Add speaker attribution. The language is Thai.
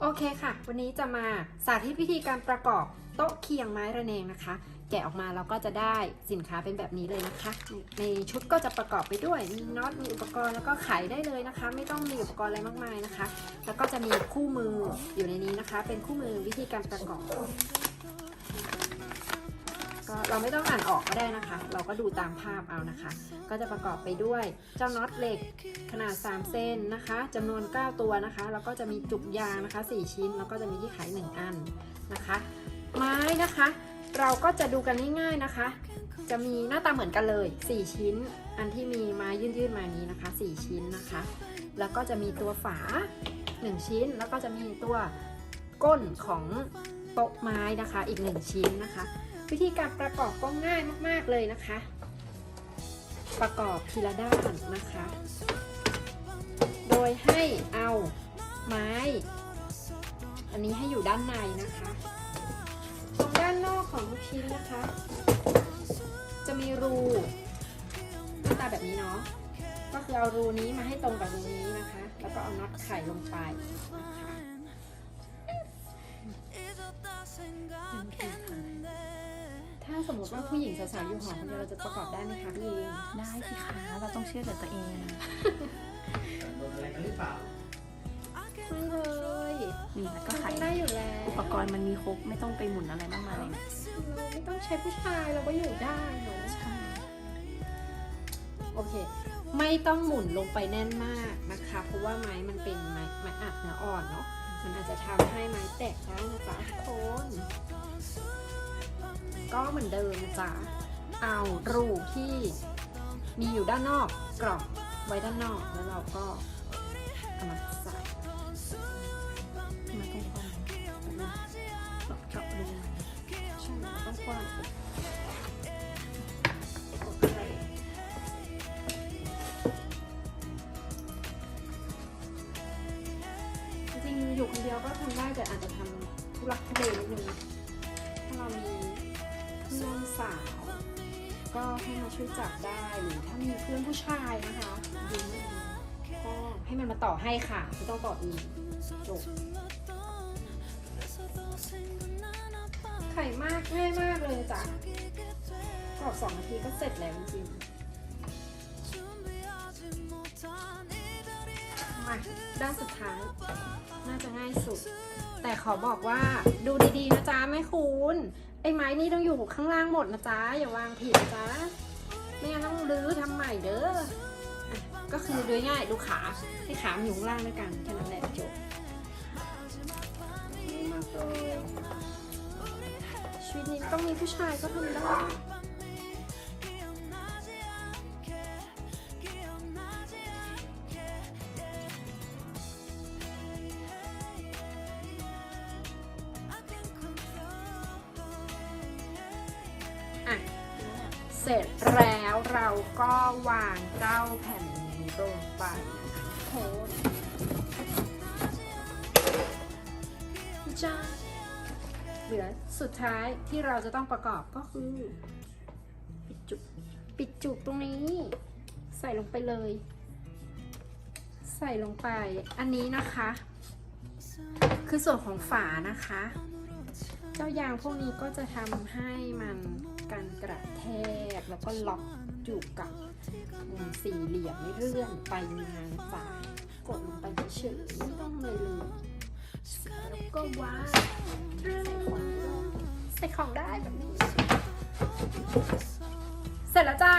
Speaker 1: โอเคค่ะ วันนี้จะมาสาธิตวิธีการประกอบโต๊ะเคียงไม้ระแนงนะคะ แกะออกมาเราก็จะได้สินค้าเป็นแบบนี้เลยนะคะ ในชุดก็จะประกอบไปด้วยมีน็อตมีอุปกรณ์แล้วก็ไขได้เลยนะคะ ไม่ต้องมีอุปกรณ์อะไรมากมายนะคะ แล้วก็จะมีคู่มืออยู่ในนี้นะคะ เป็นคู่มือวิธีการประกอบ ก็เราไม่ต้องอ่านออกก็ได้นะคะ เราก็ดูตามภาพเอานะคะ ก็จะประกอบไปด้วยเจ้าน็อตเหล็กขนาด 3เซนนะคะจำนวน 9 ตัวนะคะ แล้วก็จะมีจุกยางนะคะ 4 ชิ้น แล้วก็จะมีที่ไข1อันนะคะ ไม้นะคะ เราก็จะดูกันง่ายๆนะคะ จะมีหน้าตาเหมือนกันเลย 4 ชิ้น อันที่มีไม้ยื่นๆมานี้นะคะ 4 ชิ้นนะคะ แล้วก็จะมีตัวฝา 1 ชิ้น แล้วก็จะมีตัวก้นของโต๊ะไม้นะคะอีก 1 ชิ้นนะคะ วิธีการประกอบก็ง่ายมากๆเลยนะคะ ประกอบทีละด้านนะคะ โดยให้เอาไม้ อันนี้ให้อยู่ด้านในนะคะตรงด้านนอกของลูกชิ้นนะคะ จะมีรูหน้าตาแบบนี้เนาะก็คือเอารูนี้มาให้ตรงกับรูนี้นะคะ แล้วก็เอาน็อตไข่ลงไปนะคะ สมมติว่าผู้หญิงสาวๆอยู่หอคนเดียวเราจะประกอบได้ไหมคะพี่ลิง
Speaker 2: ได้สิคะเราต้องเชื่อเหลือตัวเอง
Speaker 3: โดนอะไรกันหรือเปล่า
Speaker 1: ไม่เลย
Speaker 2: นี่แล้วก็
Speaker 1: มัน
Speaker 2: ไข
Speaker 1: ทำได้อยู่แล้ว
Speaker 2: อุปกรณ์มันมีครบไม่ต้องไปหมุนอะไรมากมายเลยนะ
Speaker 1: เราไม่ต้องใช้ผู้ชายเราก็อยู่ได้เนอะ
Speaker 2: ใช่
Speaker 1: โอเค ไม่ต้องหมุนลงไปแน่นมากนะคะ เพราะว่าไม้มันเป็นไม้ไม้อัดเนื้ออ่อนเนาะมันอาจจะทำให้ไม้แตกได้นะจ๊ะทุกคน ก็เหมือนเดิมจ๊ะเอารูที่มีอยู่ด้านนอกกรอบไว้ด้านนอกแล้วเราก็เอามาใส่
Speaker 2: มาตรงกลางเจาะรู
Speaker 1: ใช่ต้องกว้างจริงอยู่คนเดียวก็ทำได้แต่อาจจะทำทุลักทุเลนิดนึงถ้าเรามี เพื่อนสาว ก็ให้มาช่วยจับได้หรือถ้ามีเพื่อนผู้ชายนะคะยิงก็ให้มันมาต่อให้ค่ะไม่ต้องต่อเองจบไข่มากง่ายมากเลยจ้ะกรอบสองนาทีก็เสร็จแล้วจริงมาด้านสุดท้ายน่าจะง่ายสุด แต่ขอบอกว่าดูดีๆนะจ๊ะแม่คุณ อ้ไม้นี่ต้องอยู่ข้างล่างหมดนะจ๊ะอย่าวางผิดนะจ๊ะไม่งั้นต้องรื้อทำใหม่เด้อก็คือโดยง่ายดูขาให้ขามอยู่ข้างล่างด้วยกันแค่นั้นแหละจบมากเลยชีวิตนี้ต้องมีผู้ชายก็ทำได้ สร็จแล้วเราก็วางเจ้าแผ่นนี้ลงไปโคนจ้าเหลือสุดท้ายที่เราจะต้องประกอบก็คือ ปิดจุกปิดจุกตรงนี้ ใส่ลงไปเลย ใส่ลงไปอันนี้นะคะ คือส่วนของฝานะคะ เจ้ายางพวกนี้ก็จะทำให้มันการกระแทกแล้วก็ล็อกอยู่กับมุมสี่เหลี่ยมไม่เลื่อนไปมานะจ๊ะกดลงไปเฉยไม่ต้องเลยเลยแล้วก็วางใส่ของได้แบบนี้ เสร็จแล้วจ้า